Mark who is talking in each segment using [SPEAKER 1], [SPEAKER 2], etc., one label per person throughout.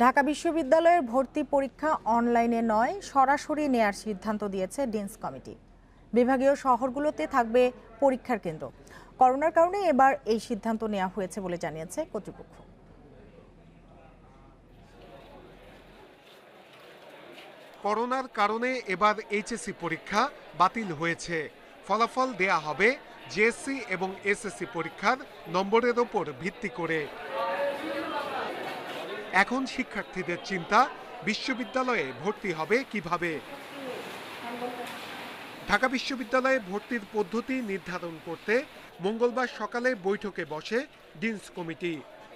[SPEAKER 1] ঢাকা বিশ্ববিদ্যালয়ের ভর্তি পরীক্ষা অনলাইনে নয়, সরাসরি নেয়ার সিদ্ধান্ত দিয়েছে ডিন্স কমিটি। বিভাগীয় শহরগুলোতে থাকবে পরীক্ষার কেন্দ্র। করোনার কারণে এবার এই সিদ্ধান্ত নেওয়া হয়েছে বলে জানিয়েছে কর্তৃপক্ষ।
[SPEAKER 2] করোনার কারণে এবার এইচএসসি পরীক্ষা বাতিল হয়েছে। ফলাফল দেয়া হবে জেএসসি এবং এসএসসি পরীক্ষার নম্বরের ওপর ভিত্তি করে। এখন শিক্ষার্থীদের চিন্তা, বিশ্ববিদ্যালয়ে ভর্তি হবে কীভাবে? ঢাকা বিশ্ববিদ্যালয়ে ভর্তির পদ্ধতি নির্ধারণ করতে মঙ্গলবার সকালে বৈঠকে বসে ডিন্স কমিটি।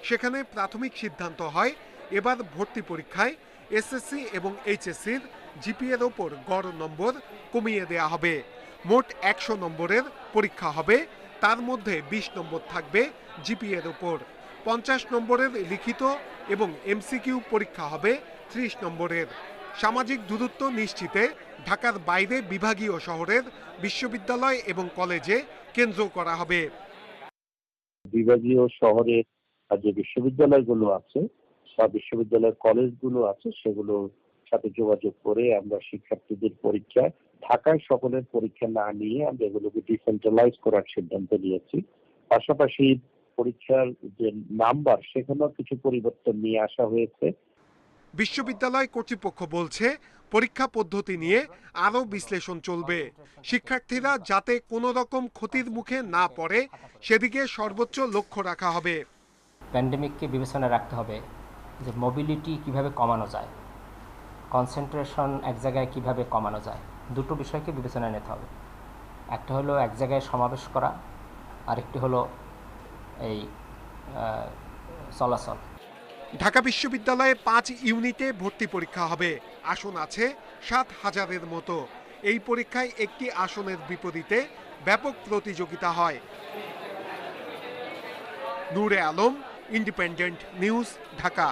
[SPEAKER 2] সেখানে প্রাথমিক সিদ্ধান্ত হয়, এবার ভর্তি পরীক্ষায় এসএসসি এবং এইচএসসির জিপিএর ওপর গড় নম্বর কমিয়ে দেয়া হবে। মোট একশো নম্বরের পরীক্ষা হবে, তার মধ্যে বিশ নম্বর থাকবে জিপিএর ওপর। পঞ্চাশ নম্বরের লিখিত এবং এমসিকিউ পরীক্ষা হবে ত্রিশ নম্বরের। সামাজিক দূরত্ব নিশ্চিতে ঢাকার বাইরে বিভাগীয় শহরের বিশ্ববিদ্যালয় এবং কলেজে কেন্দ্র করা হবে।
[SPEAKER 3] বিভাগীয় শহরের যে বিশ্ববিদ্যালয়গুলো আছে, বা বিশ্ববিদ্যালয়ের কলেজগুলো আছে, সেগুলোর সাথে যোগাযোগ করে আমরা শিক্ষার্থীদের পরীক্ষা, ঢাকায় সকলের পরীক্ষা না নিয়ে আমরা এগুলোকে ডিসেন্ট্রালাইজ করার সিদ্ধান্ত নিয়েছি। পাশাপাশি পরীক্ষার যে নাম্বার সেখানেও কিছু পরিবর্তন নিয়ে আসা হয়েছে।
[SPEAKER 2] বিশ্ববিদ্যালয় কর্তৃপক্ষ বলছে পরীক্ষা পদ্ধতি নিয়ে আরও বিশ্লেষণ চলবে। শিক্ষার্থীরা যাতে কোনো রকম ক্ষতির মুখে না পড়ে সেদিকে সর্বোচ্চ লক্ষ্য রাখা হবে।
[SPEAKER 4] প্যান্ডেমিককে বিবেচনায় রাখতে হবে যে মোবিলিটি কীভাবে কমানো যায় কনসেন্ট্রেশন এক জায়গায় কীভাবে কমানো যায় দুটো বিষয়কে বিবেচনায় নিতে হবে। একটা হলো এক জায়গায় সমাবেশ করা আরেকটি হলো এই চলাচল।
[SPEAKER 2] ঢাকা বিশ্ববিদ্যালয়ে পাঁচ ইউনিটে ভর্তি পরীক্ষা হবে। আসন আছে সাত হাজারের মতো। এই পরীক্ষায় একটি আসনের বিপরীতে ব্যাপক প্রতিযোগিতা হয়। Noore Alam, independent news, Dhaka.